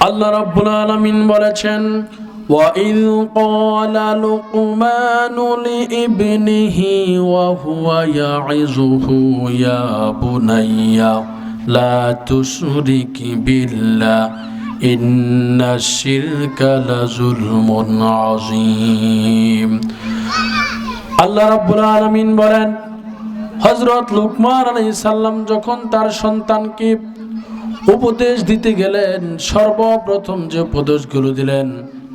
আল্লাহ রাব্বুল আলামিন বলেছেন وَإِذْ قَالَ لُقْمَانُ لِابْنِهِ وَهُوَ يَعِظُهُ يَا بُنَيَّ لَا تُشْرِكْ بِاللَّهِ إِنَّ الشِّرْكَ لَظُلْمٌ عَظِيمٌ আল্লাহ রাব্বুল আলামিন বলেন হযরত লুকমান আলাইহিস সালাম যখন তার সন্তানকে উপদেশ দিতে গেলেন, সর্বপ্রথম যে উপদেশগুলো দিলেন,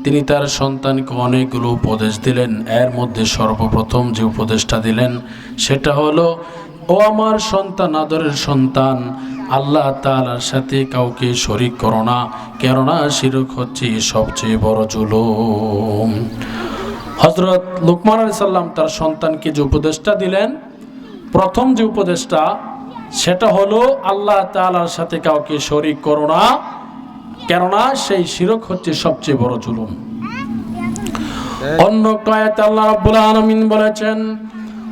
তিনি তার সন্তানকে অনেকগুলো উপদেশ দিলেন। এর মধ্যে সর্বপ্রথম যে উপদেশটা দিলেন, সেটা হলো, ও আমার সন্তান, আদরের সন্তান, আল্লাহ তালার সাথে কাউকে শরিক করো না, কেননা শিরক হচ্ছে সবচেয়ে বড় জুলুম। হজরত লুকমান আলী সাল্লাম তার সন্তানকে যে উপদেশটা দিলেন, প্রথম যে উপদেশটা সেটা হলো আল্লাহ তাআলার সাথে কাউকে শরিক করো না কেননা সেই শিরক হচ্ছে সবচেয়ে বড় জুলুম অন্য কয়েত আল্লাহ রাব্বুল আলামিন বলেছেন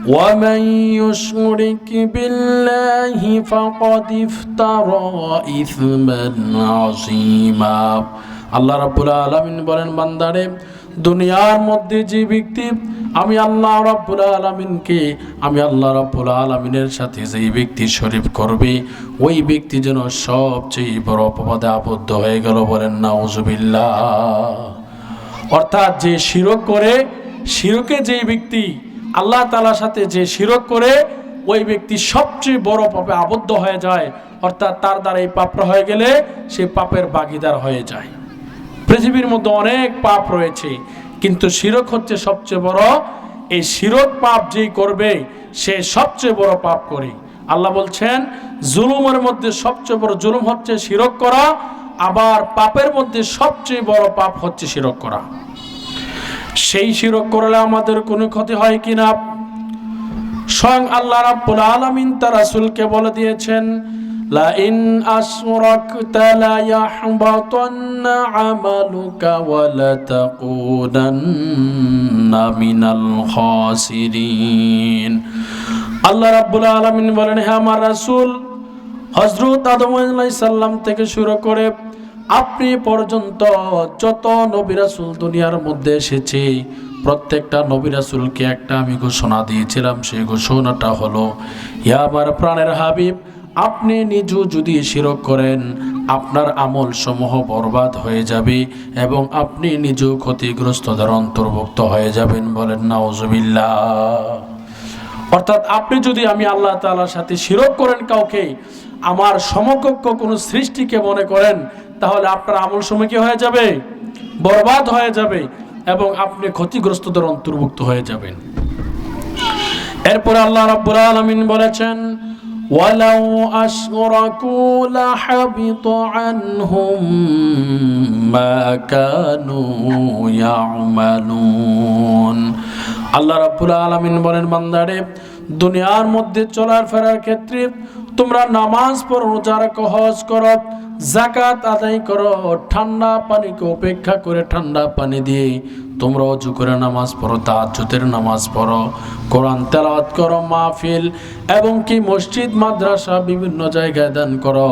ومن يشرك بالله فقد افترى إثما عظيما আল্লাহ রাব্বুল আলামিন বলেন বান্দারে দুনিয়ার মধ্যে যে ব্যক্তি, আমি আল্লাহ রাব্বুল আলামিনকে, আমি আল্লাহ রাব্বুল আলামিনের সাথে যেই ব্যক্তি শরীফ করবে, ওই ব্যক্তি যেন সবচেয়ে বড় অপবাদে আবদ্ধ হয়ে গেল বলেন না নাউজুবিল্লাহ। অর্থাৎ যে শিরক করে, শিরকে যেই ব্যক্তি আল্লাহ তালার সাথে যে শিরক করে, ওই ব্যক্তি সবচেয়ে বড় পাপে আবদ্ধ হয়ে যায়। অর্থাৎ তার দ্বারা এই পাপটা হয়ে গেলে সে পাপের বাগিদার হয়ে যায়। পৃথিবীর মধ্যে অনেক পাপ রয়েছে, কিন্তু শিরক হচ্ছে সবচেয়ে বড়। এই শিরক পাপ যেই করবে, সে সবচেয়ে বড় পাপ করে। আল্লাহ বলছেন, জুলুমের মধ্যে সবচেয়ে বড় জুলুম হচ্ছে শিরক করা, আবার পাপের মধ্যে সবচেয়ে বড় পাপ হচ্ছে শিরক করা। সেই শিরক করলে আমাদের কোনো ক্ষতি হয় কিনা? স্বয়ং আল্লাহ রাব্বুল আলামিন তার রাসূলকে বলে দিয়েছেন ইয়াহবাতান্না আমালুকা ওয়া লা তাকুনান্না মিনাল খাসিরিন আল্লাহ রাব্বুল আলামিন বলেন, হে আমার রাসূল, হযরত আদম আলাইহিস সালাম থেকে শুরু করে আপনি পর্যন্ত যত নবী রাসূল দুনিয়ার মধ্যে এসেছে, প্রত্যেকটা নবী রাসূলকে একটা আমি ঘোষণা দিয়েছিলাম, সেই ঘোষণাটা হলো ইয়া আমার প্রাণের হাবিব আপনি নিজেও যদি শিরক করেন, আপনার আমল সমূহ বরবাদ হয়ে যাবে এবং আপনি নিজেও ক্ষতিগ্রস্তদের অন্তর্ভুক্ত হয়ে যাবেন বলেন, নাউজুবিল্লাহ। অর্থাৎ আপনি যদি আমি আল্লাহ তালার সাথে শিরক করেন কাউকে, আমার সমকক্ষ কোনো সৃষ্টিকে মনে করেন, তাহলে আপনার আমল সময় কি হয়ে যাবে? বরবাদ হয়ে যাবে এবং আপনি ক্ষতিগ্রস্তদের অন্তর্ভুক্ত হয়ে যাবেন। এরপরে আল্লাহ রাব্বুল আলামিন বলেছেন ولو أشركوا لحبط عنهم ما كانوا يعملون আল্লাহ রাব্বুল আলামিন বলেন বান্দারে দুনিয়ার মধ্যে চলার ফেরার ক্ষেত্রে তোমরা নামাজ পড়ো রোজা রাখো হজ করো জাকাত আদায় করো ঠান্ডা পানিকে উপেক্ষা করে ঠান্ডা পানি দিয়ে তোমরা অজু করে নামাজ পড়ো, তাহাজ্জুদের নামাজ পড়ো, কোরআন তেলাওয়াত করো, মাহফিল এবং কি মসজিদ, মাদ্রাসা বিভিন্ন জায়গায় দান করো।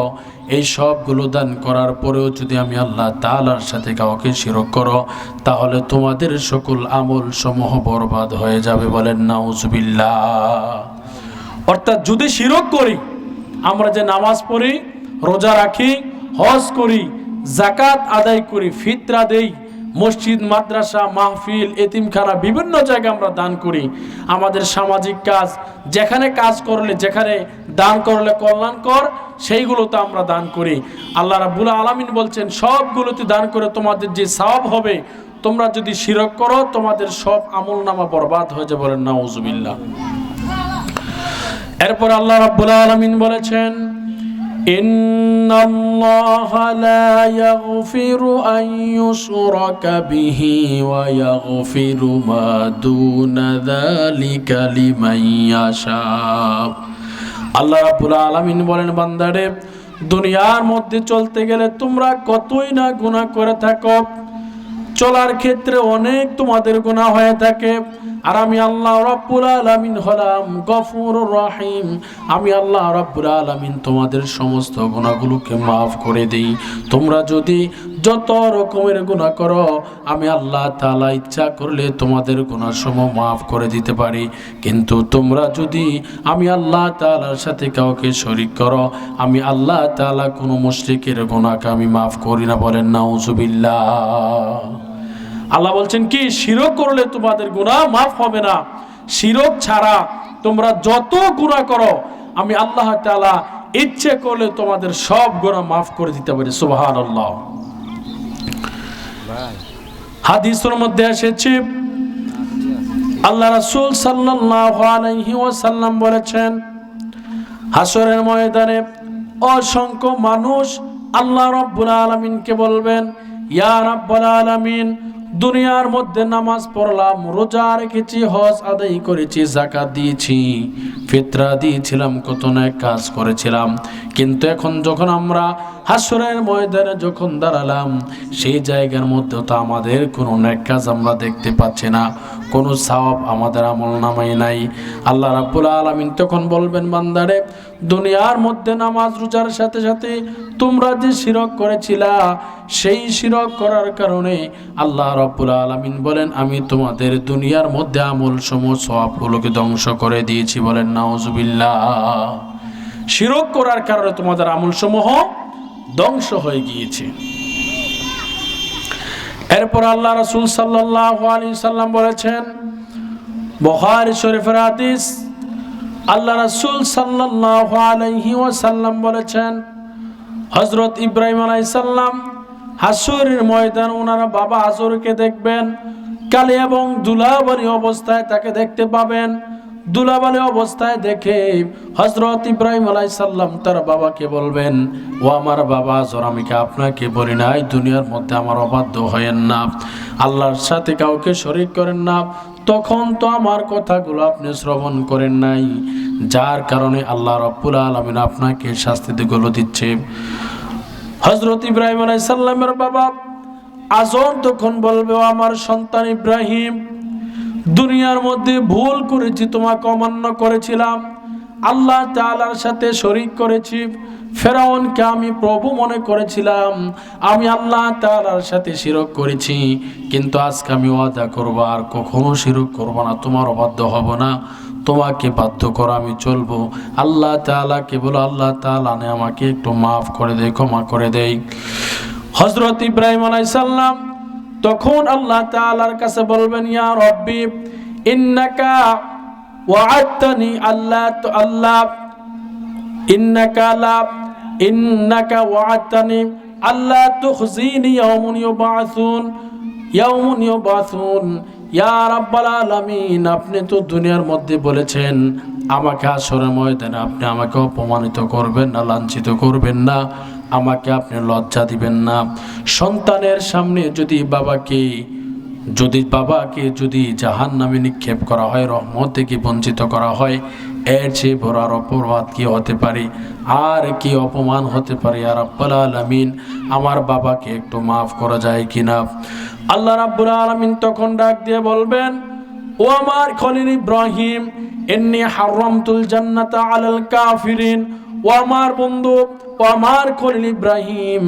এই সবগুলো দান করার পরেও যদি আমি আল্লাহ তাআলার সাথে কাউকে শিরক করো, তাহলে তোমাদের সকল আমল সমূহ বরবাদ হয়ে যাবে বলেন, নাউজুবিল্লাহ। অর্থাৎ যদি শিরক করি, আমরা যে নামাজ পড়ি, রোজা রাখি, হজ করি জাকাত আদায় করি, ফিতরা দেই মসজিদ, মাদ্রাসা, মাহফিল, এতিমখানা, বিভিন্ন জায়গায় আমরা দান করি। আমাদের সামাজিক কাজ, যেখানে কাজ করলে, যেখানে দান করলে কল্যাণকর সেইগুলোতে আমরা দান করি। আল্লাহ রাবুল আলামিন বলছেন, সবগুলোতে দান করে তোমাদের যে সওয়াব হবে, তোমরা যদি শিরক করো, তোমাদের সব আমল নামা বরবাদ হয়ে যাবে বলেন নাউজুবিল্লাহ। এরপর আল্লাহ রাব্বুল আলামিন বলেছেন إن الله لا يغفر أن يشرك به ويغفر ما دون ذلك لمن يشاء আল্লাহ রাব্বুল আলামিন বলেন বান্দারে দুনিয়ার মধ্যে চলতে গেলে তোমরা কতই না গুনাহ করে থাকো চলার ক্ষেত্রে অনেক তোমাদের গুণা হয়ে থাকে আর আমি আল্লাহ রব্বুল আলামিন হলাম গফুর রহিম। আমি আল্লাহ রব্বুল আলামিন তোমাদের সমস্ত গুণাগুলোকে মাফ করে দিই। তোমরা যদি যত রকমের গুণা করো, আমি আল্লাহ তাআলা ইচ্ছা করলে তোমাদের গুণাসমূহ মাফ করে দিতে পারি। কিন্তু তোমরা যদি আমি আল্লাহ তাআলার সাথে কাউকে শরিক করো, আমি আল্লাহ তাআলা কোনো মুশরিকের গুণাকে আমি মাফ করি না বলেন, নাউজুবিল্লাহ। আল্লাহ বলছেন কি? শিরক করলে তোমাদের গুণা মাফ হবে না। শিরক ছাড়া তোমরা যত গুনাহ করো, আমি আল্লাহ তাআলা ইচ্ছে করলে তোমাদের সব গুণা মাফ করে দিতে পারি। সুবহানাল্লাহ। হাদিসের মধ্যে এসেছে, আল্লাহ রাসূল সাল্লাল্লাহু আলাইহি ওয়াসাল্লাম বলেছেন হাসরের ময়দানে অসংখ্য মানুষ আল্লাহ রব্বুল আলামিনকে বলবেন, ইয়া রাব্বুল আলামিন দুনিয়ার মধ্যে নামাজ পড়লাম, রোজা রেখেছি, হজ আদায় করেছি জাকাত দিয়েছি, ফিতরা দিয়েছিলাম, কত না কাজ করেছিলাম। কিন্তু এখন যখন আমরা হাসরের ময়দানে যখন দাঁড়ালাম, সেই জায়গার মধ্যে তো আমাদের কোনো নেক কাজ আমরা দেখতে পাচ্ছি না, কোনো সওয়াব আমাদের আমল নামাই নাই। আল্লাহ রাব্বুল আলামিন তখন বলবেন, বান্দারে, দুনিয়ার মধ্যে নামাজ রোজার সাথে সাথে তোমরা যে শিরক করেছিলা, সেই শিরক করার কারণে আল্লাহ রাব্বুল আলামিন বলেন, আমি তোমাদের দুনিয়ার মধ্যে আমল সমূহ সওয়াবগুলোকে ধ্বংস করে দিয়েছি বলেন, নাউজুবিল্লাহ। শিরক করার কারণে তোমাদের আমল সমূহ ধ্বংস হয়ে গিয়েছে। এরপর আল্লাহ রাসূল সাল্লাল্লাহু আলাইহি সাল্লাম বলেছেন, বুখারী শরীফের হাদিস, আল্লাহ রাসূল সাল্লাল্লাহু আলাইহি ওয়াসাল্লাম বলেছেন, হযরত ইব্রাহিম আলাইহিস সালাম হাসরের ময়দান ওনারা বাবা হাজরকে দেখবেন, কালি এবং দুলাবালি অবস্থায় তাকে দেখতে পাবেন। দুলাবালি অবস্থায় দেখে হজরত ইব্রাহিম আলাই সাল্লাম তার বাবাকে বলবেন, ও আমার বাবা আজর আমি কি আপনাকে বলি নাই? দুনিয়ার মধ্যে আমার অবাধ্য হয়েন না। আল্লাহর সাথে কাউকে শরিক করেন না। তখন তো আমার কথাগুলো আপনি শ্রবণ করেন নাই। যার কারণে আল্লাহ রব্বুল আলমিন আপনাকে শাস্তিগুলো দিচ্ছে। হজরত ইব্রাহিম আলাই সাল্লামের বাবা আজর তখন বলবে আমার সন্তান ইব্রাহিম দুনিয়ার মধ্যে ভুল করেছি, তোমাকে অমান্য করেছিলাম। আল্লাহ তাআলার সাথে শরিক করেছি। ফেরাউনকে আমি প্রভু মনে করেছিলাম। আমি আল্লাহ তাআলার সাথে শিরক করেছি। কিন্তু আজকে আমি ওয়াদা করব, আর কখনো শিরক করব না। তোমার অবাধ্য হব না। তোমাকে বাধ্য করো আমি চলবো। আল্লাহ তাআলাকে বলো, আল্লাহ তাআলা নে আমাকে একটু মাফ করে দেয় ক্ষমা করে দেয় হজরত ইব্রাহিম আলাইসাল্লাম তখন আল্লাহ তাআলার কাছে বলবেন, ইয়া রব্বি, ইন্নাকা ওয়াআদতানি আল্লাহ তো আল্লাহ ইন্নাকা লা, ইন্নাকা ওয়াআদতানি আল্লাহ তুখজিনি ইয়াউমুন ইউবাসুন ইয়াউমুন ইউবাসুন, ইয়া রাব্বাল আলামিন, আপনি তো দুনিয়ার মধ্যে বলেছেন, আমাকে আসরের ময়দানে আপনি আমাকে অপমানিত করবেন না, লাঞ্ছিত করবেন না। আমাকে আপনি লজ্জা দিবেন না। সন্তানের সামনে যদি বাবাকে যদি বাবাকে যদি জাহান নামে নিক্ষেপ করা হয়, রহমত থেকে বঞ্চিত করা হয়, এর চেয়ে আর অপরাধ কি হতে পারে? আর কি অপমান হতে পারে? আর আব্বাল আলমিন, আমার বাবাকে একটু মাফ করা যায় কিনা? আল্লাহ রাব্বুল আলমিন তখন ডাক দিয়ে বলবেন, ও আমার খলিল ইব্রাহিম এমনি হারামতুল জান্নাতা আলাল কাফিরিন। ও আমার বন্ধু আমার খলিল ইব্রাহিম,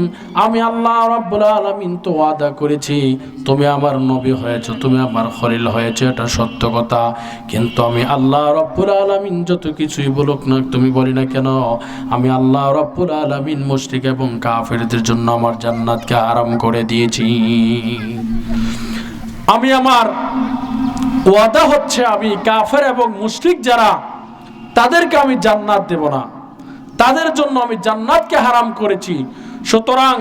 আমি আল্লাহ রাব্বুল আলামিন তো ওয়াদা করেছি, তুমি আমার নবী হয়েছো, তুমি আমার খলিল হয়েছে, এটা সত্য কথা। কিন্তু আমি আল্লাহ রব্বুল আলামিন যত কিছুই বলুক না, তুমি বলি না কেন? আমি আল্লাহ রব্বুল আলামিন মুশরিক এবং কাফেরদের জন্য আমার জান্নাতকে আরাম করে দিয়েছি। আমি আমার ওয়াদা হচ্ছে আমি কাফের এবং মুশরিক যারা, তাদেরকে আমি জান্নাত দেব না। তাদের জন্য আমি জান্নাতকে হারাম করেছি। সুতরাং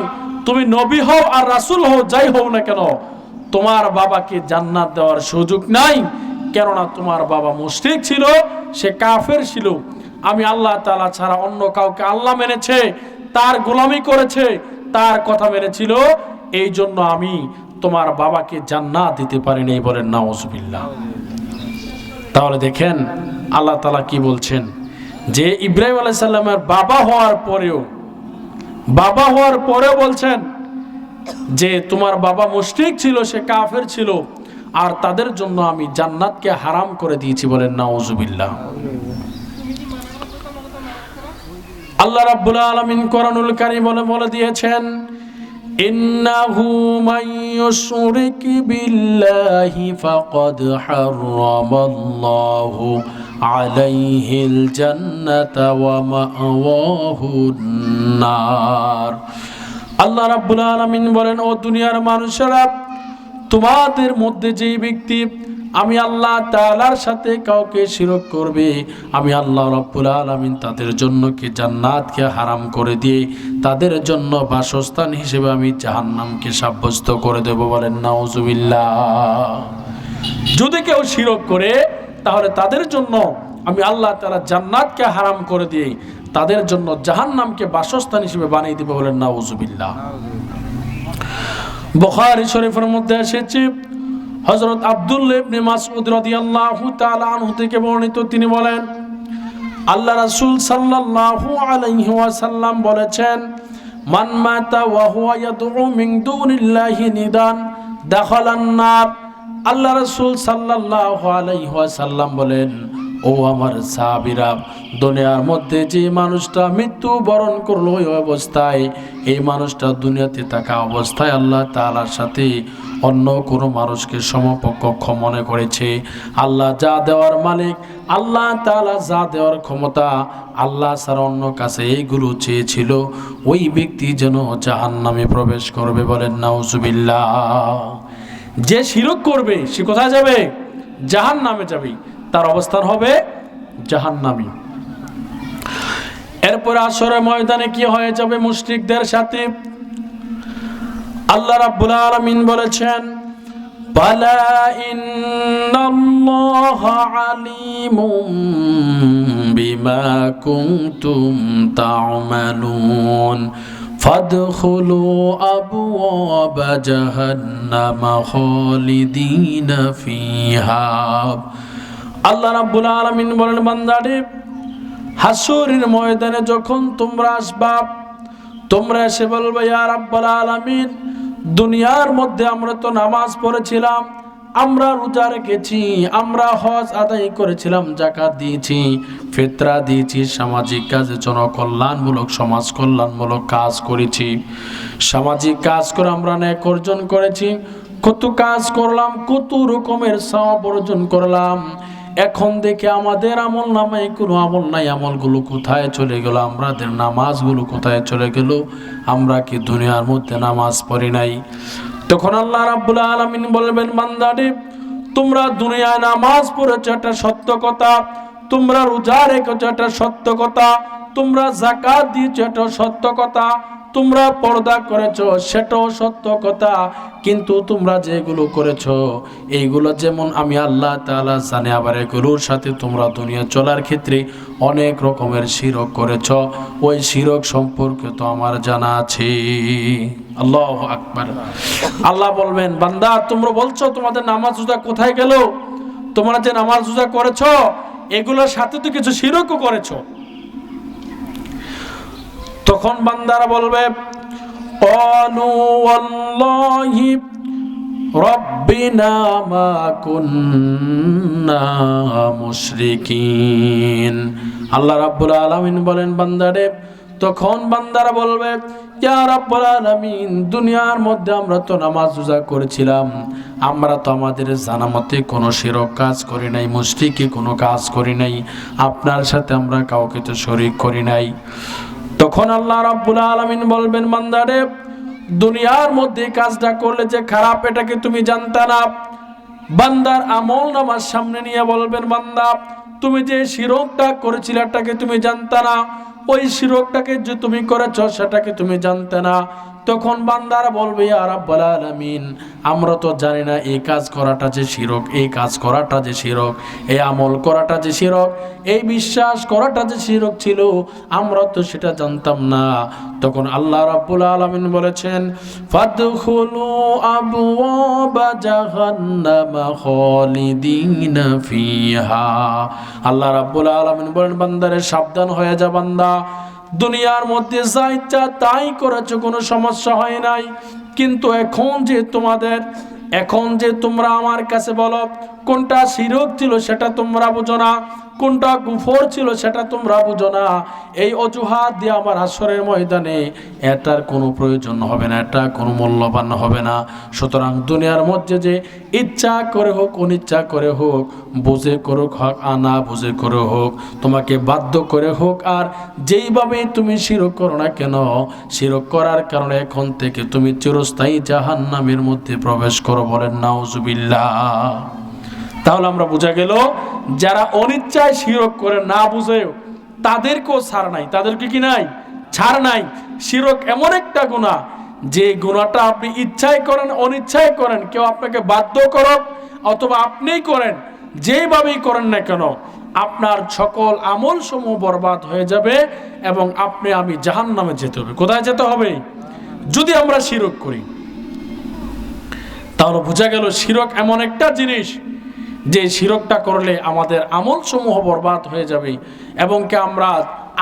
তুমি নবী হও আর রাসূল হও, যাই হও না কেন, তোমার বাবাকে জান্নাত দেওয়ার সুযোগ নাই। কেননা তোমার বাবা মুশরিক ছিল, সে কাফের ছিল। আমি আল্লাহ তাআলা ছাড়া অন্য কাউকে আল্লাহ মেনেছে, তার গোলামি করেছে, তার কথা মেনেছিল। এই জন্য আমি তোমার বাবাকে জান্নাত দিতে পারিনি বলেন নাউজুবিল্লাহ। তাহলে দেখেন আল্লাহ তালা কি বলছেন? যে ইব্রাহিম আলাইসাল্লামের বাবা হওয়ার পরেও, বাবা হওয়ার পরেও বলছেন যে তোমার বাবা মুশরিক ছিল, সে কাফের ছিল, আর তাদের জন্য আমি জান্নাতকে হারাম করে দিয়েছি বলেন নাউজুবিল্লাহ। আল্লাহ রাব্বুল আলামিন কোরআনুল কারীম বলে বলে দিয়েছেন, ইন্নাহু ইউশরিক বিল্লাহি ফাকাদ হারামাল্লাহু জান্নাতা ওয়া মাওয়াহুন নার। আল্লাহ রাব্বুল আলামিন বলেন, ও দুনিয়ার মানুষেরা, তোমাদের মধ্যে যেই ব্যক্তি আমি আল্লাহ তাআলার সাথে কাউকে শিরক করবে, আমি আল্লাহ রাব্বুল আলামিন তাদের জন্য কি জান্নাতকে হারাম করে দিয়ে তাদের জন্য বাসস্থান হিসেবে আমি জাহান্নামকে সাব্যস্ত করে দেব বলেন, নাউজুবিল্লাহ। যদি কেউ শিরক করে তাহলে তাদের জন্য আমি আল্লাহ তারা জান্নাতকে হারাম করে দিয়ে তাদের জন্য জাহান নামকে বাসস্থান হিসেবে বানিয়ে দেব বলেন নাউজুবিল্লাহ। বুখারী শরীফের মধ্যে এসেছে, হযরত আব্দুল্লাহ ইবনে মাসউদ রাদিয়াল্লাহু তাআলা আনহু থেকে বর্ণিত, তিনি বলেন, আল্লাহ রাসূল সাল্লাল্লাহু আলাইহি ওয়াসাল্লাম বলেছেন, মান মাতা ওয়া হুয়া ইয়াদউ মিন দুনিল্লাহি নিদান, দাখালান নার। আল্লাহ রাসূল ওয়াসাল্লাম বলেন, ও আমার সাহাবীরা, দুনিয়ার মধ্যে যে মানুষটা মৃত্যু বরণ করল ওই অবস্থায়, এই মানুষটা দুনিয়াতে থাকা অবস্থায় আল্লাহ তাআলার সাথে অন্য কোনো মানুষকে সমপক্ষ মনে করেছে। আল্লাহ যা দেওয়ার মালিক, আল্লাহ তাআলা যা দেওয়ার ক্ষমতা, আল্লাহ ছাড়া অন্য কাছে এইগুলো চেয়েছিল। ওই ব্যক্তি যেন জাহান্নামে প্রবেশ করবে বলেন, নাউজুবিল্লাহ। যে শিরক করবে, সে কোথায় যাবে? জাহান নামে যাবে। তার অবস্থান হবে জাহান্নামী। এরপরে আসরে ময়দানে কি হয়ে যাবে মুশরিকদের সাথে? আল্লাহ রাব্বুল আলামিন বলেছেন, বালা ইন্নাল্লাহ আলিমুম বিমা কুনতুম তা'মালুন فادخلوا أبواب جهنم خالدين فيها আল্লাহ রাব্বুল আলামিন বলেন বান্দারে হাসরের ময়দানে যখন তোমরা আসবা তোমরা এসে বলবে ইয়া রাব্বুল আলামিন দুনিয়ার মধ্যে আমরা তো নামাজ পড়েছিলাম আমরা রোজা রেখেছি, আমরা হজ আদায় করেছিলাম জাকাত দিয়েছি, ফেতরা দিয়েছি, সামাজিক কাজে জনকল্যাণমূলক সমাজ কল্যাণমূলক কাজ করেছি। সামাজিক কাজ করে আমরা ন্যায় অর্জন করেছি, কত কাজ করলাম, কত রকমের সওয়াব অর্জন করলাম। এখন দেখে আমাদের আমল নামে কোনো আমল নাই, আমলগুলো কোথায় চলে গেল আমাদের নামাজগুলো কোথায় চলে গেল, আমরা কি দুনিয়ার মধ্যে নামাজ পড়ি নাই। তখন আল্লাহ রাব্বুল আলামিন বলবেন বান্দারে তোমরা দুনিয়ায় নামাজ পড়েছো এটা সত্য কথা, তোমরা রোজা রেখেছো এটা সত্য কথা, তোমরা জাকাত দিয়েছ এটা সত্য কথা তোমরা পর্দা করেছ, সেটাও সত্য কথা। কিন্তু তোমরা যেগুলো করেছ, এইগুলো যেমন আমি আল্লাহ তাআলা জানে, আবার এগুলোর সাথে তোমরা দুনিয়া চলার ক্ষেত্রে অনেক রকমের শিরক করেছ। ওই শিরক সম্পর্কে তো আমার জানা আছে। আল্লাহ আকবার। আল্লাহ বলবেন, বান্দা, তোমরা বলছো তোমাদের নামাজ রোজা কোথায় গেল? তোমরা যে নামাজ রোজা করেছ, এগুলোর সাথে তো কিছু শিরকও করেছ। তখন বান্দারা বলবে অনু রব্বিনা মা কুন্না মুশরিকিন। আল্লাহ রাব্বুল আলামিন বলেন, বান্দারে, তখন বান্দারা বলবে, ইয়া রাব্বুল আলামিন, দুনিয়ার মধ্যে আমরা তো নামাজ রোজা করেছিলাম। আমরা তো আমাদের জানামতে কোনো শিরক কাজ করি নাই মুশরিকি কোনো কাজ করি নাই। আপনার সাথে আমরা কাউকে তো শরিক করি নাই। তখন আল্লাহ রাব্বুল আলামিন বলবেন বান্দারে দুনিয়ার মধ্যে কাজটা করলে যে খারাপ এটাকে তুমি জানতা না? বান্দার আমল নামার সামনে নিয়ে বলবেন, বান্দা, তুমি যে শিরকটা করেছিলে, এটাকে তুমি জানতা না। ওই শিরকটাকে যে তুমি করেছ, সেটাকে তুমি জানতে না। তখন বান্দারা বলবে রাব্বুল আলামিন, আমরা তো জানি না এই কাজ করাটা যে শিরক, এই কাজ করাটা যে শিরক, এই আমল করাটা যে শিরক, এই বিশ্বাস করাটা যে শিরক ছিল, আমরা তো সেটা জানতাম না। তখন আল্লাহ রাব্বুল আলামিন বলেছেন আল্লাহ রাব্বুল আলামিন বলেন, বান্দারে সাবধান হয়ে যা বান্দা। দুনিয়ার মধ্যে যা ইচ্ছা তাই করেছ, কোনো সমস্যা হয় নাই। কিন্তু এখন যে তোমাদের, এখন যে তোমরা আমার কাছে বলো কোনটা শিরক ছিল সেটা তোমরা বুঝো না, কোনটা গুফর ছিল সেটা তোমরা বুঝো না। এই অজুহাত দিয়ে আমার আসরের ময়দানে এটার কোনো প্রয়োজন হবে না, এটা কোনো মূল্যবান হবে না। সুতরাং দুনিয়ার মধ্যে যে ইচ্ছা করে হোক, অনিচ্ছা করে হোক, বুঝে করুক হোক আনা বুঝে করে হোক, তোমাকে বাধ্য করে হোক আর যেইভাবে তুমি শিরক করো না কেন, শিরক করার কারণে এখন থেকে তুমি চিরস্থায়ী জাহান্নামের মধ্যে প্রবেশ করো বলেন, নাউজুবিল্লাহ। তাহলে আমরা বোঝা গেল, যারা অনিচ্ছায় শিরক করে না বুঝেও তাদেরকেও ছাড় নাই। তাদেরকে কি নাই? ছাড় নাই। শিরক এমন একটা গুণা যে গুণাটা আপনি ইচ্ছায় করেন, অনিচ্ছায় করেন, কেউ আপনাকে বাধ্য করক অথবা আপনিই করেন যেভাবেই করেন না কেন, আপনার সকল আমল সমূহ বরবাদ হয়ে যাবে এবং আপনি, আমি জাহান নামে যেতে হবে। কোথায় যেতে হবে? যদি আমরা শিরক করি। তাহলে বোঝা গেল শিরক এমন একটা জিনিস যে শিরকটা করলে আমাদের আমল সমূহ বরবাদ হয়ে যাবে এবং কি আমরা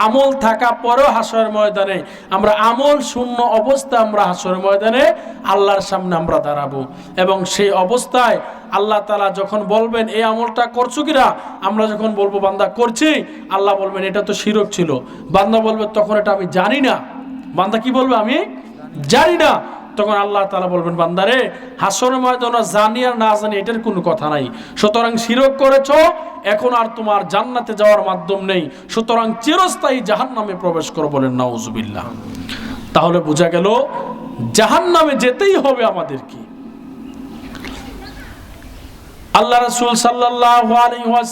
আমল থাকা পরেও হাসরের ময়দানে, আমরা আমল শূন্য অবস্থা আমরা হাসরের ময়দানে আল্লাহর সামনে আমরা দাঁড়াবো। এবং সেই অবস্থায় আল্লাহ তালা যখন বলবেন, এই আমলটা করছ কিনা? আমরা যখন বলব, বান্দা, করছি। আল্লাহ বলবেন, এটা তো শিরক ছিল। বান্দা বলবে, তখন এটা আমি জানি না। বান্দা কি বলবে, আমি জানি না। তখন আল্লাহ তালা বলবেন, বান্দারে হাসনের ময়দানে জানি আর না জানি এটার কোনো কথা নাই। সুতরাং শিরক করেছ, এখন আর তোমার জান্নাতে যাওয়ার মাধ্যম নেই। সুতরাং চিরস্থায়ী জাহান নামে প্রবেশ করো বলেন নাউজুবিল্লাহ। তাহলে বোঝা গেল জাহান নামে যেতেই হবে আমাদেরকে। আল্লাহ রসুল সাল্লাহ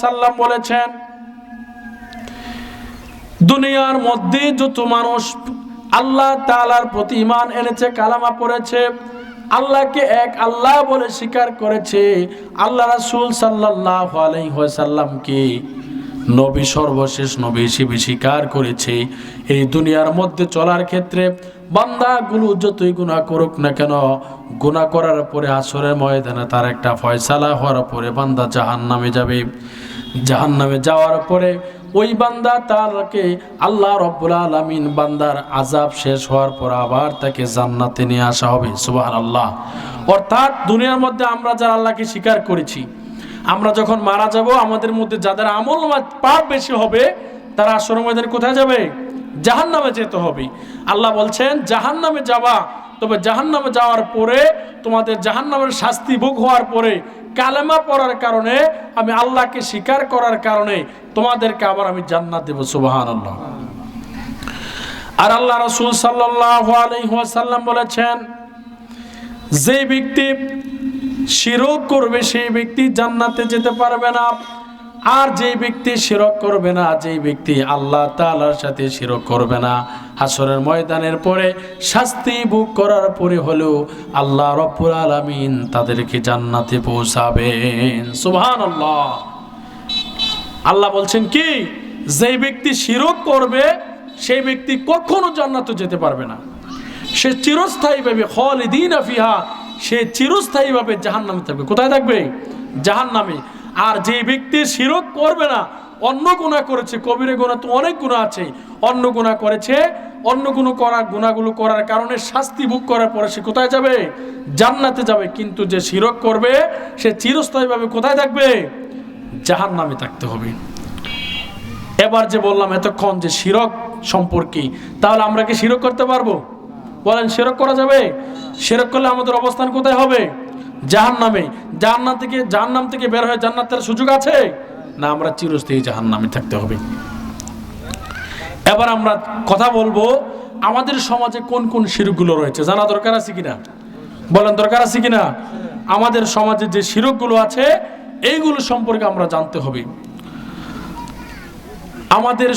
সাল্লাম বলেছেন, দুনিয়ার মধ্যে যত মানুষ আল্লাহ তালার প্রতি ইমান এনেছে, কালামা পড়েছে। আল্লাহকে এক আল্লাহ বলে স্বীকার করেছে আল্লাহ রাসুল সাল্লাহ আলাইসাল্লামকে নবী সর্বশেষ নবী হিসেবে স্বীকার করেছে। এই দুনিয়ার মধ্যে চলার ক্ষেত্রে বান্দাগুলো যতই গুণা করুক না কেন গুণা করার পরে আসরের ময়দানে তার একটা ফয়সালা হওয়ার পরে বান্দা জাহান নামে যাবে। জাহান নামে যাওয়ার পরে ওই বান্দা তারকে আল্লাহ রব্বুল আলমিন বান্দার আজাব শেষ হওয়ার পর আবার তাকে জান্নাতে নিয়ে আসা হবে সুবাহ আল্লাহ অর্থাৎ দুনিয়ার মধ্যে আমরা যারা আল্লাহকে স্বীকার করেছি, আমরা যখন মারা যাব, আমাদের মধ্যে যাদের আমল পাপ বেশি হবে, তারা আসর ময়দানে কোথায় যাবে? জাহান নামে যেতে হবে। আল্লাহ বলছেন জাহান নামে যাওয়া তবে জাহান নামে যাওয়ার পরে তোমাদের জাহান নামের শাস্তি ভোগ হওয়ার পরে কালেমা পড়ার কারণে, আমি আল্লাহকে স্বীকার করার কারণে তোমাদেরকে আবার আমি জান্নাত দেব সুবাহান আল্লাহ আর আল্লাহ রসুল সাল্লাম বলেছেন, যে ব্যক্তি শিরক করবে, সেই ব্যক্তি জান্নাতে যেতে পারবে না। আর যে ব্যক্তি শিরক করবে না যে ব্যক্তি আল্লাহ তালার সাথে শিরক করবে না, হাসরের ময়দানের পরে শাস্তি ভোগ করার পরে হলেও আল্লাহ রব্বুল আলমিন তাদেরকে জান্নাতে পৌঁছাবেন। সুবহান আল্লাহ আল্লাহ বলছেন কি? যে ব্যক্তি শিরক করবে, সেই ব্যক্তি কখনো জান্নাতে যেতে পারবে না। সে চিরস্থায়ীভাবে খালিদিন আফিহা সে চিরস্থায়ীভাবে জাহান নামে থাকবে। কোথায় থাকবে? জাহান নামে আর যে ব্যক্তি শিরক করবে না, অন্য গুণা করেছে কবিরে গুণা তো অনেক গুণা আছে। অন্য গুণা করেছে, অন্য কোনো করা গুণাগুলো করার কারণে শাস্তি ভোগ করার পরে সে কোথায় যাবে? জান্নাতে যাবে। কিন্তু যে শিরক করবে, সে চিরস্থায়ীভাবে কোথায় থাকবে? জাহান নামে থাকতে হবে। এবার যে বললাম এতক্ষণ যে শিরক সম্পর্কে, তাহলে আমরা কি শিরক করতে পারব? বলেন, শিরক করা যাবে? শিরক করলে আমাদের অবস্থান কোথায় হবে? জাহান নামে জাহান্নাম থেকে জাহান্নাম থেকে বের হয়ে জান্নাতের সুযোগ আছে? না, আমরা চিরস্থায়ী জাহান নামে থাকতে হবে। এবার আমরা কথা বলব, আমাদের সমাজে কোন কোন শিরকগুলো রয়েছে? জানা দরকার আছে কিনা? বলেন, দরকার আছে কিনা? আমাদের সমাজে যে শিরকগুলো আছে, এইগুলো সম্পর্কে আমরা জানতে হবে। আমাদের